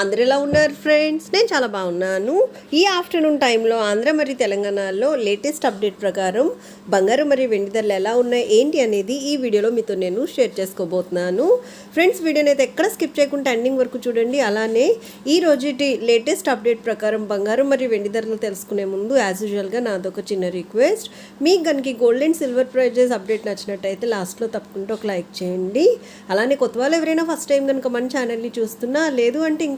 అందరు ఎలా ఉన్నారు ఫ్రెండ్స్ నేను చాలా బాగున్నాను. ఈ ఆఫ్టర్నూన్ టైంలో ఆంధ్ర మరియు తెలంగాణలో లేటెస్ట్ అప్డేట్ ప్రకారం బంగారం మరియు వెండి ధరలు ఎలా ఉన్నాయి ఏంటి అనేది ఈ వీడియోలో మీతో నేను షేర్ చేసుకోబోతున్నాను. ఫ్రెండ్స్ వీడియోని అయితే ఎక్కడ స్కిప్ చేయకుండా ఎండింగ్ వరకు చూడండి. అలానే ఈ రోజుటి లేటెస్ట్ అప్డేట్ ప్రకారం బంగారం మరియు వెండి ధరలు తెలుసుకునే ముందు యాజ్ యూజువల్గా నాదొక చిన్న రిక్వెస్ట్ మీకు కనుక gold and silver prizes update నచ్చినట్టయితే లాస్ట్లో తప్పకుండా ఒక లైక్ చేయండి. అలానే కొత్త వాళ్ళు ఎవరైనా ఫస్ట్ టైం కనుక మన ఛానల్ని చూస్తున్నా లేదు అంటే ఇంకా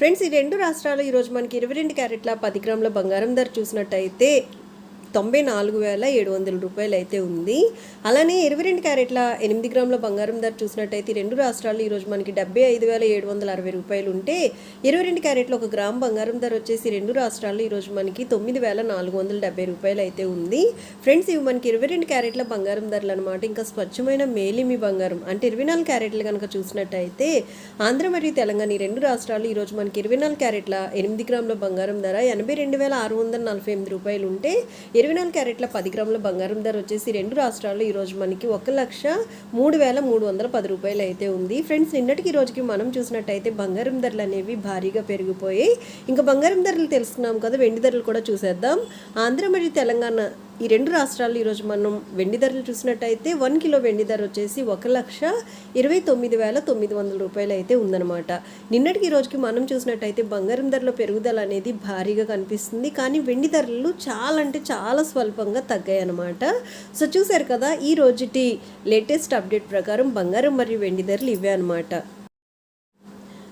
ఫ్రెండ్స్ ఈ రెండు రాష్ట్రాలు ఈరోజు మనకి ఇరవై రెండు క్యారెట్ల పది గ్రాముల బంగారం ధర చూసినట్టయితే తొంభై నాలుగు వేల ఏడు వందల రూపాయలు అయితే ఉంది. అలానే ఇరవై రెండు క్యారెట్ల ఎనిమిది గ్రాముల బంగారం ధర చూసినట్టయితే రెండు రాష్ట్రాలు ఈరోజు మనకి డెబ్బై ఐదు వేల ఏడు వందల అరవై రూపాయలు ఉంటే ఇరవై రెండు క్యారెట్ల ఒక గ్రామ్ బంగారం ధర వచ్చేసి రెండు రాష్ట్రాల్లో ఈరోజు మనకి తొమ్మిది వేల నాలుగు వందల డెబ్బై రూపాయలు అయితే ఉంది. ఫ్రెండ్స్ ఇవి మనకి ఇరవై రెండు క్యారెట్ల బంగారం ధరలు అనమాట ఇంకా స్వచ్ఛమైన మేలిమి బంగారం అంటే ఇరవై నాలుగు క్యారెట్లు కనుక చూసినట్టయితే ఆంధ్ర మరియు తెలంగాణ ఈ రెండు రాష్ట్రాలు ఈరోజు మనకి ఇరవై నాలుగు క్యారెట్ల ఎనిమిది గ్రాముల బంగారం ధర ఎనభై రెండు వేల ఆరు వందల నలభై ఎనిమిది రూపాయలు ఉంటే ఇరవై నాలుగు క్యారెట్ల పది గ్రాముల బంగారం ధర వచ్చేసి రెండు రాష్ట్రాల్లో ఈరోజు మనకి ఒక లక్ష మూడు వేల మూడు వందల పది రూపాయలు అయితే ఉంది. ఫ్రెండ్స్ నిన్నటికి ఈ రోజుకి మనం చూసినట్టయితే బంగారం ధరలు అనేవి భారీగా పెరిగిపోయాయి. ఇంకా బంగారం ధరలు తెలుసుకున్నాం కదా వెండి ధరలు కూడా చూసేద్దాం. ఆంధ్ర మరియు తెలంగాణ ఈ రెండు రాష్ట్రాలు ఈరోజు మనం వెండి ధరలు చూసినట్టయితే వన్ కిలో వెండి ధర వచ్చేసి ఒక లక్ష ఇరవై తొమ్మిది వేల తొమ్మిది వందల రూపాయలు అయితే ఉందన్నమాట. నిన్నటికి ఈ రోజుకి మనం చూసినట్టయితే బంగారం ధరల పెరుగుదల అనేది భారీగా కనిపిస్తుంది. కానీ వెండి ధరలు చాలా అంటే చాలా స్వల్పంగా తగ్గాయి అన్నమాట సో చూశారు కదా ఈ రోజుటి లేటెస్ట్ అప్డేట్ ప్రకారం బంగారం మరియు వెండి ధరలు ఇవే అనమాట